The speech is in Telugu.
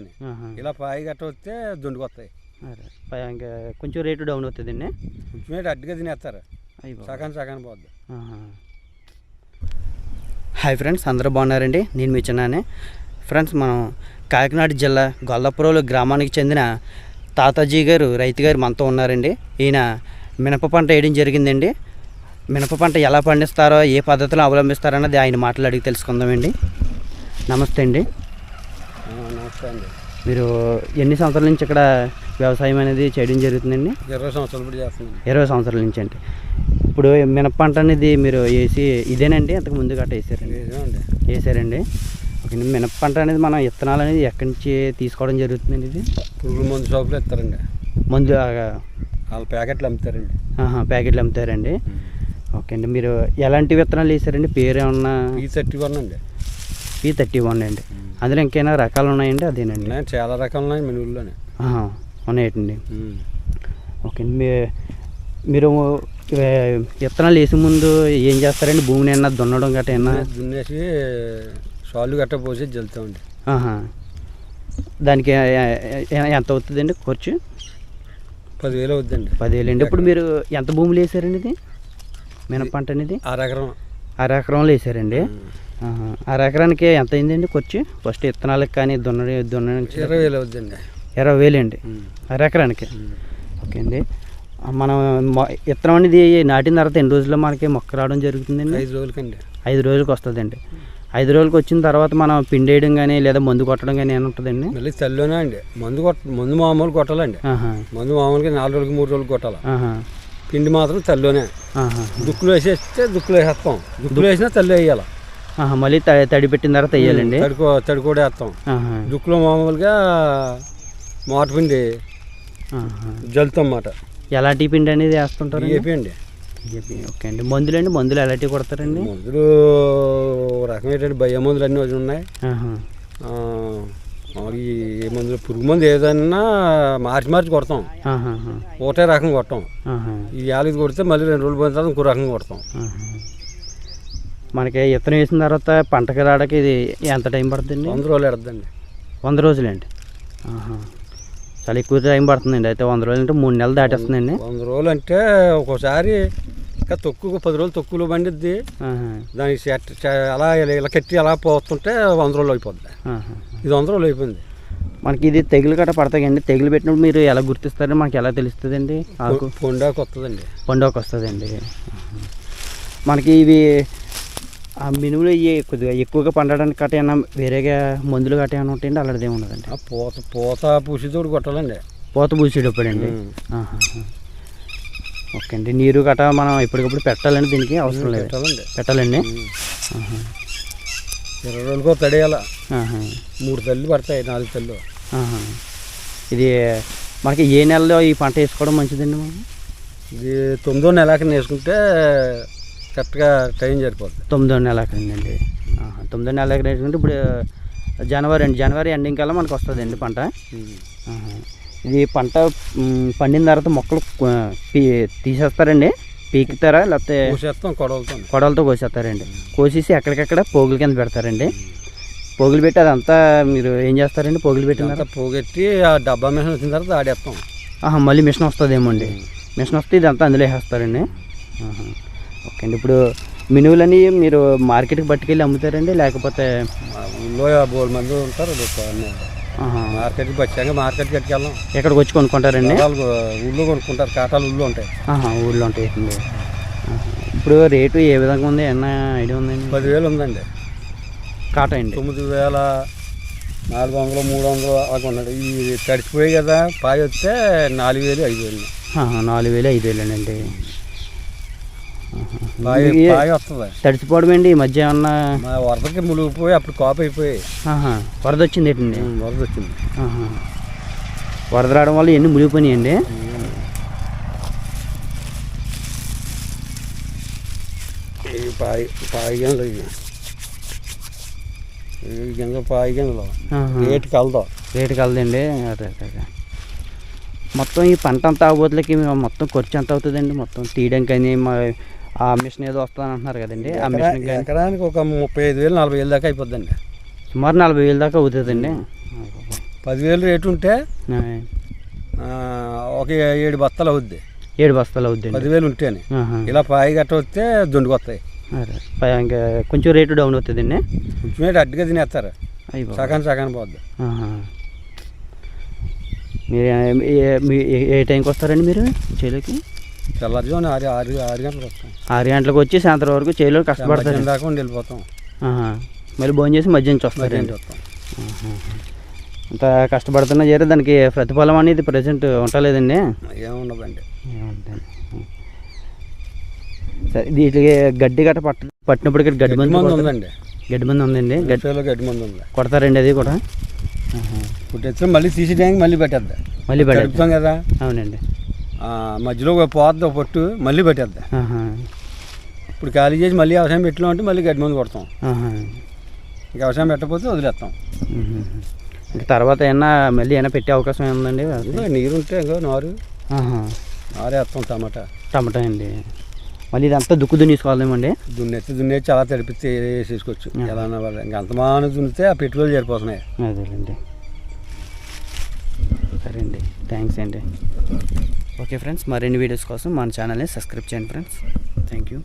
అని. ఇలా పాయి గట్ట వస్తే దొండుకు వస్తాయి కొంచెం రేటు డౌన్ అవుతుందండి కొంచెం ఏంటి అడ్డుగా తినేస్తారు. సగాన్ సగాన్ పోద్ది. హాయ్ ఫ్రెండ్స్ అందరూ బాగున్నారండి? నేను మీ చిన్నానే. ఫ్రెండ్స్ మనం కాకినాడ జిల్లా గొల్లపురంలో గ్రామానికి చెందిన తాతాజీ గారు రైతు గారు మనతో ఉన్నారండి. ఈయన మినప పంట వేయడం జరిగిందండి. మినప పంట ఎలా పండిస్తారో ఏ పద్ధతిలో అవలంబిస్తారో అన్నది ఆయన మాటలు అడిగి తెలుసుకుందామండి. నమస్తే అండి. నమస్తే అండి. మీరు ఎన్ని సంవత్సరాల నుంచి ఇక్కడ వ్యవసాయం అనేది చేయడం జరుగుతుందండి? ఇరవై సంవత్సరాలు ఇప్పుడు చేస్తున్నాను ఇరవై సంవత్సరాల నుంచి అండి. ఇప్పుడు మినప పంట అనేది మీరు వేసి ఇదేనండి? అంతకు ముందు గట్ట వేసారండి? వేసారండి. ఓకే మినప పంట అనేది మనం విత్తనాలు అనేది ఎక్కడి నుంచి తీసుకోవడం జరుగుతుందండి ఇది? పురుగుల మందు షాపులో ఇస్తారండి. ముందు వాళ్ళ ప్యాకెట్లు అమ్ముతారండి. ప్యాకెట్లు అమ్ముతారండి. ఓకే అండి. మీరు ఎలాంటి విత్తనాలు వేసారండి? పేరు ఏమన్నా? ఈ థర్టీ వన్ అండి. పీ థర్టీ వన్ అండి అందులో ఇంకైనా రకాలు ఉన్నాయండి? అదేనండి. చాలా రకాలు ఉన్నాయి మన ఊళ్ళోనే ఉన్నాయండి. ఓకే మీ మీరు విత్తనాలు వేసే ముందు ఏం చేస్తారండి? భూమిని ఏమన్నా దున్నడం గట్రా ఏమన్నా? దున్నేసి సాళ్ళు గట్ట పోసి జల్లుతామండి. దానికి ఎంత అవుతుందండి ఖర్చు? పదివేలు అవుద్దండి పదివేలు అండి. ఇప్పుడు మీరు ఎంత భూములు వేసారండి ఇది? మినప పంట అనేది? అరెకరం అర ఎకరంలో వేసారండి. అర ఎకరానికి ఎంత అయిందండి ఖర్చు? ఫస్ట్ విత్తనాలకు కానీ దున్న దున్న ఇరవై వేలు అవుద్దండి. ఇరవై వేలు అండి. అర ఎకరానికి. ఓకే అండి. మనం విత్తనం అనేది నాటిన తర్వాత ఎన్ని రోజుల్లో మనకి మొక్క రావడం జరుగుతుందండి? ఐదు రోజులకండి. ఐదు రోజులకు వస్తుందండి. ఐదు రోజులకు వచ్చిన తర్వాత మనం పిండి వేయడం కానీ లేదా మందు కొట్టడం కానీ ఏమి ఉంటుందండి? మళ్ళీ తల్లిలోనే అండి. మందు కొట్ట మందు మామూలు కొట్టాలండి. మందు మామూలుగా నాలుగు రోజులకి మూడు రోజులకి కొట్టాలి. పిండి మాత్రం ఆహా. దుక్కులు వేసేస్తే దుక్కులు వేసేస్తాం దుక్కులు వేసినా తల్లి వేయాలి? మళ్ళీ తడి పెట్టిన తర్వాత వేయాలండి? తడికో తడి కూడా వేస్తాం. దుక్కులో మామూలుగా మోట పిండి ఆహా. జల్లుతాం అన్నమాట. ఎలాంటి పిండి అనేది వేస్తుంటారు ఏపీ అండి? ఓకే అండి. మందులు అండి మందులు ఎలాంటివి కొడతారండి? మందులు ఓ రకం ఏంటంటే భయ మందులు అన్నీ వచ్చి ఉన్నాయి ఏ మందులు పురుగు మందు ఏదన్నా మార్చి మార్చి కొడతాం. ఒకటే రకం కొడతాం. ఈ యాలకి కొడితే మళ్ళీ రెండు రోజులు పోయిన తర్వాత ఇంకో రకం కొడతాం. మనకి విత్తనం వేసిన తర్వాత పంటకి రావడానికి ఇది ఎంత టైం పడుతుందండి? వంద రోజులు ఎడద్దండి వంద రోజులండి. చాలా ఎక్కువ టైం పడుతుందండి. అయితే వంద రోజులు అంటే మూడు నెలలు దాటేస్తుందండి. వంద రోజులు అంటే ఒక్కోసారి ఇంకా తక్కువ పది రోజులు తక్కువలో పండిద్ది. దానికి అలా ఇలా కట్టి అలా పోతుంటే వంద రోజులు అయిపోద్ది. ఇది వంద రోజులు అయిపోయింది. మనకి ఇది తెగులు గట్రా పడతాయండి తెగులు పెట్టినప్పుడు మీరు ఎలా గుర్తిస్తారో మనకి ఎలా తెలుస్తుందండి? ఆకు పొండాకు వస్తుందండి. పండుగ వస్తుందండి. మనకి ఇవి ఆ మినుములు కొద్దిగా ఎక్కువగా పండడానికి గట్రా ఏమైనా వేరేగా మందులు గట్రా ఏమైనా ఉంటాయండి అలాంటిది ఏమి ఉండదండి. ఆ పూత పూత పూసితోడు కొట్టాలండి. పూత పూసేటప్పుడు అండి ఉమ్. ఓకే అండి. నీరు గట్రా మనం ఎప్పటికప్పుడు పెట్టాలండి దీనికి? అవసరం లేదు. పెట్టాలండి. ఇరవై రోజులకో తడేయాల. మూడు తల్లి పడతాయి నాలుగు తల్లు. ఇది మనకి ఏ నెలలో ఈ పంట వేసుకోవడం మంచిదండి మనం? ఇది తొమ్మిదో నెలకి వేసుకుంటే కరెక్ట్గా టైం సరిపోద్ది. తొమ్మిదో నెల అండి తొమ్మిదో నెల వేసుకుంటే ఇప్పుడు జనవరి అండి. జనవరి ఎండింగ్ కల్లా మనకు వస్తుందండి పంట. ఇది పంట పండిన తర్వాత మొక్కలు తీసేస్తారండి. పీకుతారా లేకపోతే పూసేస్తాం కొడవలతో కొడవలతో కోసేస్తారండి. కోసేసి ఎక్కడికక్కడ పోగుల కింద పెడతారండి. పోగులు పెట్టి అదంతా మీరు ఏం చేస్తారండి? పోగులు పెట్టిన పోగెట్టి ఆ డబ్బా మిషన్ వచ్చిన తర్వాత ఆడేస్తాం. మళ్ళీ మిషన్ వస్తుందేమో అండి. మిషన్ వస్తే ఇదంతా అందులో వేసేస్తారండి. ఓకే అండి. ఇప్పుడు మినువులని మీరు మార్కెట్కి పట్టుకెళ్ళి అమ్ముతారండి? లేకపోతే మా ఊళ్ళో బోల్ మంది ఉంటారు అన్నీ ఆహా, మార్కెట్కి వచ్చాక మార్కెట్కి కట్టుకెళ్ళాం. ఎక్కడికి వచ్చి కొనుక్కుంటారండి? కాటాలు ఊళ్ళో కొనుక్కుంటారు కాటాలు ఊళ్ళో ఉంటాయి. ఆహా, ఊళ్ళో ఉంటాయి ఆహా. ఇప్పుడు రేటు ఏ విధంగా ఉంది? ఏమన్నా ఐడియా ఉందండి? పదివేలు ఉందండి. కాటా అండి. తొమ్మిది వేల నాలుగు వందలు మూడు వందలు అలా ఉన్నాడు ఈ తడిచిపోయి కదా పాయ వస్తే నాలుగు వేలు ఐదు వేలు. ఆహా, నాలుగు వేలు ఐదు వేలు అండి పాయ ఇది పాయ వస్తుంది తడిసిపోవడం అండి ఈ మధ్య ఏమన్నా వరదకి మునిగిపోయి అప్పుడు కాపు అయిపోయి. వరద వచ్చింది ఏంటండి? వరద వచ్చింది. వరద రావడం వల్ల ఎన్ని మునిగిపోయినాయండి? పాయ పాయ గింజలు ఇవి. ఈ గింజ పాయ గింజలు. ఆహా. రేటు కలదు. రేటు కలదండి. అదే అదే. మొత్తం ఈ పంట అంతా ఆగబోతులకి మొత్తం ఖర్చు ఎంత అవుతుందండి? మొత్తం తీయడానికి కానీ మా ఆ మిషన్ ఏదో వస్తుందని అంటున్నారు కదండి. ఆ మిషన్ ఎకరానికి ఒక ముప్పై ఐదు వేలు నలభై వేలు దాకా అయిపోద్దండి. సుమారు నలభై వేలు దాకా అవుతుందండి. పదివేలు రేటు ఉంటే ఒక ఏడు బస్తాలు అవుద్ది. ఏడు బస్తాలు అవుద్దండి. పదివేలు ఉంటేనే. ఇలా పాయి గట్ట వస్తే పై- ఇంకా కొంచెం రేటు డౌన్ అవుతుందండి. కొంచెం అడ్డుగా తినేస్తారు. బాబోయ్. సగానికి పోద్ది. మీరు ఏ టైంకి వస్తారండి మీరు చేలోకి? తెల్లారుజామున ఆరు ఆరు ఆరు గంటలకు వస్తాం. ఆరు గంటలకు వచ్చి సాయంత్రం వరకు చేలో కష్టపడతారు. దాకా ఉండి వెళ్ళిపోతాం. మళ్ళీ భోజనం చేసి మధ్యాహ్నం నుంచి మధ్యాహ్నం వస్తారండి వస్తాం ఆహా. అంత కష్టపడుతున్నా చేరే దానికి ప్రతిఫలం అనేది ప్రజెంట్ ఉండలేదండి ఏముండదండి. సరే వీటికి గడ్డి గట్ట పట్ట పట్టినప్పటికీ గడ్డి మందు? ఉందండి. గడ్డి మంది ఉందండి. గడ్డి గడ్డిలో గడ్డి మందు ఉంది. కొడతారండి అది కూడా? ఆహా. ఇప్పుడు తెచ్చి మళ్ళీ మళ్ళీ పెట్టేద్ది? మళ్ళీ కడుపుతాం కదా. అవునండి. మధ్యలో ఒక పోద్ది ఒక పొట్టు మళ్ళీ పెట్టేద్ది. ఇప్పుడు ఖాళీ చేసి మళ్ళీ వ్యవసాయం పెట్టిలో అంటే మళ్ళీ గడ్డి మందు కొడతాం. ఇంకా వ్యవసాయం పెట్టకపోతే వదిలేస్తాం. ఇంక తర్వాత ఏమన్నా మళ్ళీ ఏమైనా పెట్టే అవకాశం ఏముందండి? నీరు ఉంటే ఇంకా నారు. నారు వేస్తాం టమాటా. టమాటా అండి. మళ్ళీ ఇదంతా దుక్కు దున్నేసుకోవాలేమండి? దున్నెత్తి దున్నేసి చాలా తడిపిస్తే వేసేసుకోవచ్చు. ఎలా అన్నా వాళ్ళు ఇంకా అంత మాన దున్నితే ఆ పెట్టుబడులు సరిపోతున్నాయి. అదేలేండి. సరే అండి. థ్యాంక్స్ అండి. ఓకే ఫ్రెండ్స్ మరిన్ని వీడియోస్ కోసం మన ఛానల్ని సబ్స్క్రైబ్ చేయండి ఫ్రెండ్స్ థ్యాంక్ యూ